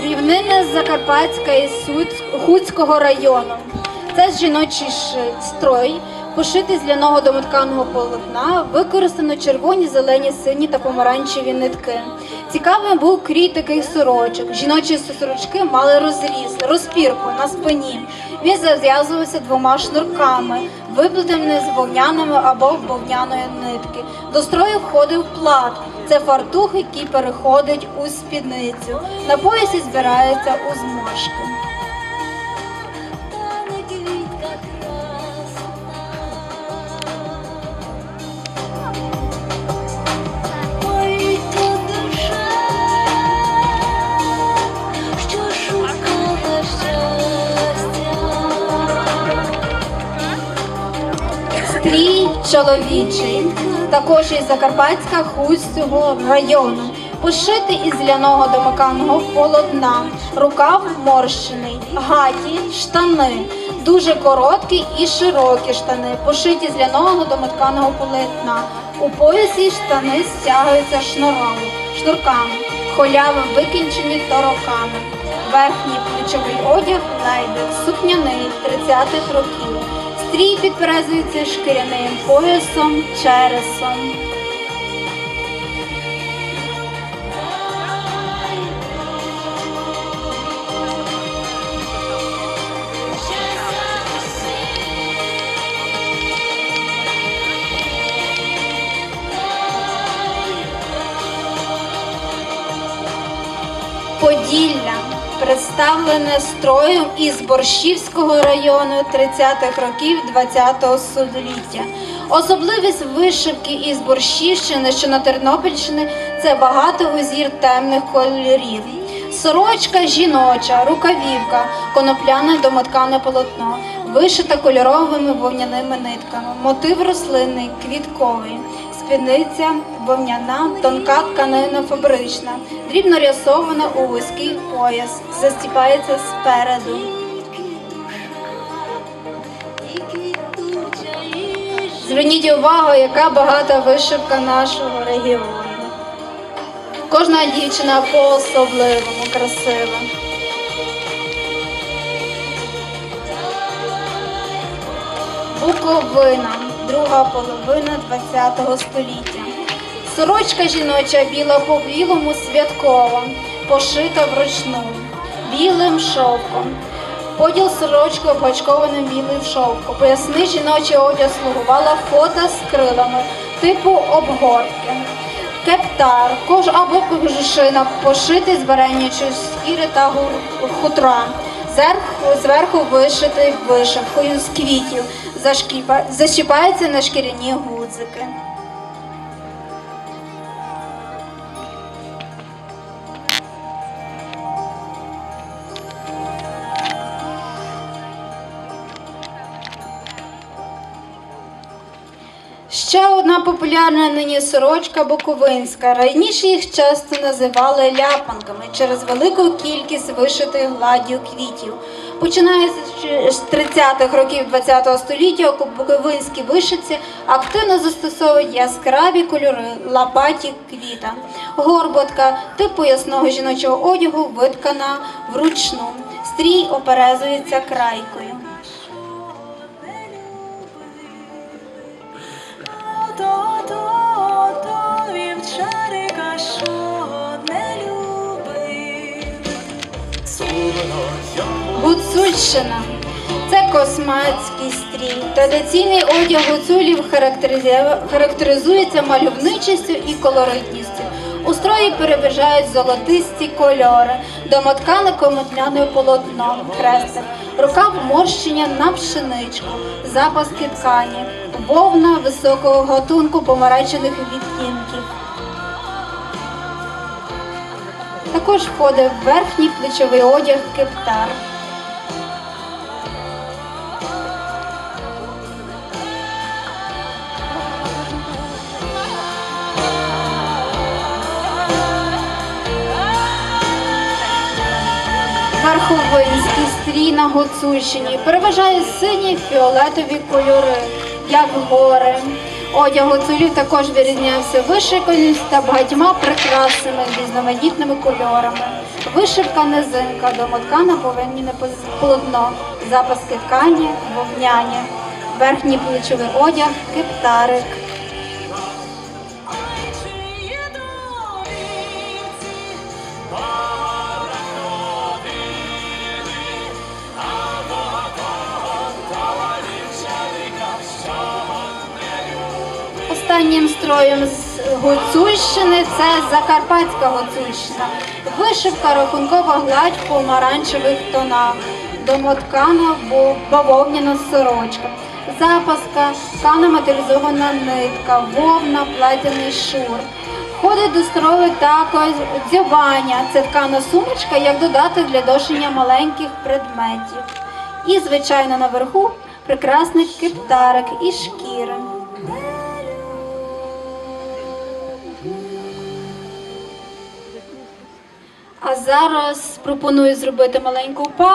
З Закарпатська Суць- Хуцького району. Це жіночий строй, пошитий з ляного домотканого полотна, використано червоні, зелені, сині та помаранчеві нитки. Цікавим був крій таких сорочок. Жіночі сорочки мали розріз, розпірку на спині. Він зав'язувався двома шнурками, виплетеними з вовняної або вовняної нитки. До строю входив плат. Це фартух, який переходить у спідницю. На поясі збирається у Стрій чоловічий, також із Закарпатська Хуського району, пошитий із ляного домиканого полотна, рукав морщений, гаті, штани, дуже короткі і широкі штани, пошиті з ляного домотканого полотна. У поясі штани стягуються шнуром, шнурками, холяви викінчені тороками. Верхній плечовий одяг лайбек, сукняний 30-х років. Стрій підперезується шкіряним поясом, чересом. Поділля представлене строєм із Борщівського району 30-х років 20-го століття. Особливість вишивки із Борщівщини, що на Тернопільщині, це багато узір темних кольорів. Сорочка жіноча, рукавівка, конопляне домоткане полотно, вишита кольоровими вовняними нитками, мотив рослинний, квітковий, спідниця вовняна, тонка тканина фабрична, дрібно рясована у вузький пояс, застіпається спереду. Зверніть увагу, яка багата вишивка нашого регіону. Кожна дівчина по-особливому красива. Буковина, друга половина ХХ століття. Сорочка жіноча біла по білому святкова, пошита вручну, білим шовком. Поділ сорочки обгачкованим білим шовком. Поясни жіночий одяг слугувала фото з крилами, типу обгортки. Кептар, кож або кожушина, пошитий з баранячої шкіри та хутра. Зверху, зверху вишитий вишивкою з квітів, зашкіпа, на шкіряні гудзики. Ще одна популярна нині сорочка буковинська. Раніше їх часто називали ляпанками через велику кількість вишитих гладдю квітів. Починаючи з 30-х років ХХ століття у буковинській вишиці активно застосовують яскраві кольори лопаті квіта. Горботка тип поясного жіночого одягу виткана вручну. Стрій оперезується крайкою. Гуцульщина це космацький стрій. Традиційний одяг гуцулів характеризується мальовничістю і колоритністю. У строї переважають золотисті кольори, домоткане кометляне полотно, хрестик, рукав морщення на пшеничку, запаски ткані, вовна високого гатунку помаранчевих відтінків. Також входить верхній плечовий одяг кептар. Верховинський стрій на Гуцульщині переважає сині фіолетові кольори, як гори. Одяг гуцулів також вирізнявся вишиканістю та багатьма прикрасами різноманітними кольорами. Вишивка низинка, домоткана повинні не полотно, запаски ткані, вовняні, верхній плечовий одяг, кептарик. Останнім строєм з Гуцульщини це Закарпатська Гуцульщина. Вишивка рахункова гладь в помаранчевих тонах, домоткана бавовняна сорочка, запаска, ткана матеріалізована нитка, вовна, плетяний шур. Входить до строю також дзьобання. Це ткана сумочка як додаток для дошення маленьких предметів. І, звичайно, наверху прекрасний кептарик із шкіри. А зараз пропоную зробити маленьку паузу.